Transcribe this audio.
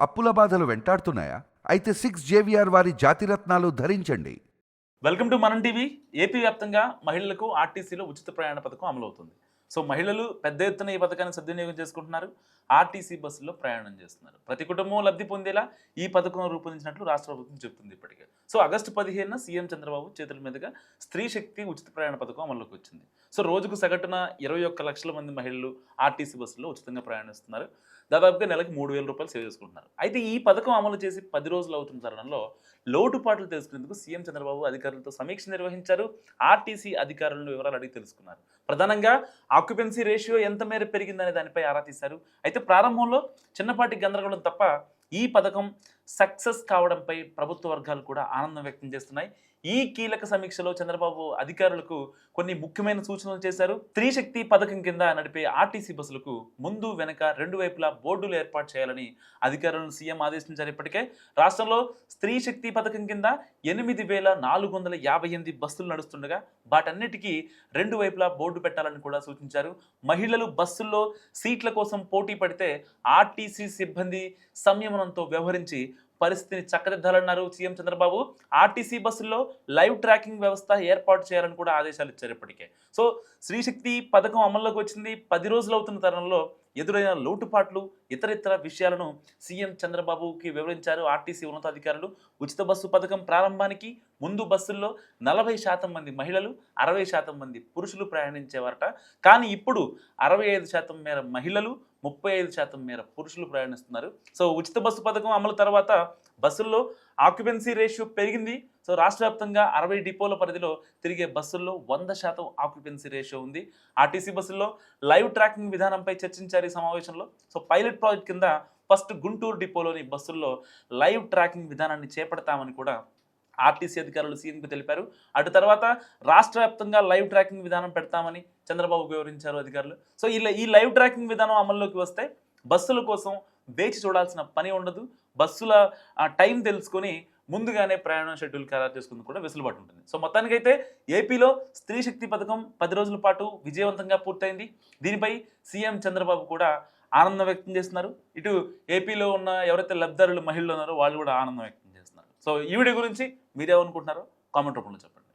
అప్పుల బాధలు వెంటాడుతున్నాయా? అయితే సిక్స్ జేవిఆర్ వారి జాతిరత్నాలు ధరించండి. Welcome to Manam TV. AP వ్యాప్తంగా మహిళలకు ఆర్టీసీలో ఉచిత ప్రయాణ పథకం అమలవుతుంది. సో మహిళలు పెద్ద ఎత్తున ఈ పథకాన్ని సద్వినియోగం చేసుకుంటున్నారు. ఆర్టీసీ బస్సుల్లో ప్రయాణం చేస్తున్నారు. ప్రతి కుటుంబం లబ్ధి పొందేలా ఈ పథకం రూపొందించినట్లు రాష్ట్ర ప్రభుత్వం చెబుతుంది ఇప్పటికే. సో ఆగస్టు పదిహేనున సీఎం చంద్రబాబు చేతుల మీదుగా స్త్రీ శక్తి ఉచిత ప్రయాణ పథకం అమల్లోకి వచ్చింది. సో రోజుకు సగటున ఇరవై ఒక్క లక్షల మంది మహిళలు ఆర్టీసీ బస్సుల్లో ఉచితంగా ప్రయాణిస్తున్నారు. దాదాపుగా నెలకు మూడు వేల రూపాయలు సేవ్ చేసుకుంటున్నారు. అయితే ఈ పథకం అమలు చేసి పది రోజులు అవుతున్న తరుణంలో లోటుపాట్లు తెలుసుకునేందుకు సీఎం చంద్రబాబు అధికారులతో సమీక్ష నిర్వహించారు. ఆర్టీసీ అధికారులను వివరాలు అడిగి తెలుసుకున్నారు. ప్రధానంగా ఆక్యుపెన్సీ రేషియో ఎంత మేర పెరిగిందనే దానిపై ఆరా తీశారు. అయితే ప్రారంభంలో చిన్నపాటి గందరగోళం తప్ప ఈ పథకం సక్సెస్ కావడంపై ప్రభుత్వ వర్గాలు కూడా ఆనందం వ్యక్తం చేస్తున్నాయి. ఈ కీలక సమీక్షలో చంద్రబాబు అధికారులకు కొన్ని ముఖ్యమైన సూచనలు చేశారు. స్త్రీ శక్తి పథకం కింద నడిపే ఆర్టీసీ బస్సులకు ముందు వెనక రెండు వైపులా బోర్డులు ఏర్పాటు చేయాలని అధికారులను సీఎం ఆదేశించారు ఇప్పటికే. రాష్ట్రంలో స్త్రీ శక్తి పథకం కింద ఎనిమిది వేల నాలుగు వందల యాభై ఎనిమిది బస్సులు నడుస్తుండగా వాటన్నిటికీ రెండు వైపులా బోర్డు పెట్టాలని కూడా సూచించారు. మహిళలు బస్సుల్లో సీట్ల కోసం పోటీ పడితే ఆర్టీసీ సిబ్బంది సంయమనంతో వ్యవహరించి పరిస్థితిని చక్కదిద్దాలన్నారు సీఎం చంద్రబాబు. ఆర్టీసీ బస్సుల్లో లైవ్ ట్రాకింగ్ వ్యవస్థ ఏర్పాటు చేయాలని కూడా ఆదేశాలు ఇచ్చారు ఇప్పటికే. సో శ్రీశక్తి పథకం అమల్లోకి వచ్చింది. పది రోజులు అవుతున్న తరుణంలో ఎదురైన లోటుపాట్లు ఇతర ఇతర విషయాలను సీఎం చంద్రబాబుకి వివరించారు ఆర్టీసీ ఉన్నతాధికారులు. ఉచిత బస్సు పథకం ప్రారంభానికి ముందు బస్సుల్లో నలభై శాతం మంది మహిళలు అరవై శాతం మంది పురుషులు ప్రయాణించేవారట. కానీ ఇప్పుడు అరవై ఐదు శాతం మేర మహిళలు ముప్పై ఐదు శాతం మేర పురుషులు ప్రయాణిస్తున్నారు. సో ఉచిత బస్సు పథకం అమలు తర్వాత బస్సుల్లో ఆక్యుపెన్సీ రేషియో పెరిగింది. సో రాష్ట్ర వ్యాప్తంగా అరవై డిపోల పరిధిలో తిరిగే బస్సుల్లో వంద శాతం ఆక్యుపెన్సీ రేషియో ఉంది. ఆర్టీసీ బస్సుల్లో లైవ్ ట్రాకింగ్ విధానంపై చర్చించారు ఈ సమావేశంలో. సో పైలట్ ప్రాజెక్ట్ కింద ఫస్ట్ గుంటూరు డిపోలోని బస్సుల్లో లైవ్ ట్రాకింగ్ విధానాన్ని చేపడతామని కూడా ఆర్టీసీ అధికారులు సీఎంకు తెలిపారు. అటు తర్వాత రాష్ట్ర వ్యాప్తంగా లైవ్ ట్రాకింగ్ విధానం పెడతామని చంద్రబాబు వివరించారు అధికారులు. సో ఇలా ఈ లైవ్ ట్రాకింగ్ విధానం అమల్లోకి వస్తే బస్సుల కోసం వేచి చూడాల్సిన పని ఉండదు. బస్సుల టైం తెలుసుకొని ముందుగానే ప్రయాణం షెడ్యూల్ ఖరారు చేసుకుంది కూడా వెసులుబాటు ఉంటుంది. సో మొత్తానికైతే ఏపీలో స్త్రీ శక్తి పథకం పది రోజుల పాటు విజయవంతంగా పూర్తయింది. దీనిపై సీఎం చంద్రబాబు కూడా ఆనందం వ్యక్తం చేస్తున్నారు. ఇటు ఏపీలో ఉన్న ఎవరైతే లబ్ధారులు మహిళలు ఉన్నారో వాళ్ళు కూడా ఆనందం వ్యక్తం చేస్తున్నారు. సో ఈ వీడియో గురించి మీరేమనుకుంటున్నారో కామెంట్ రూపంలో చెప్పండి.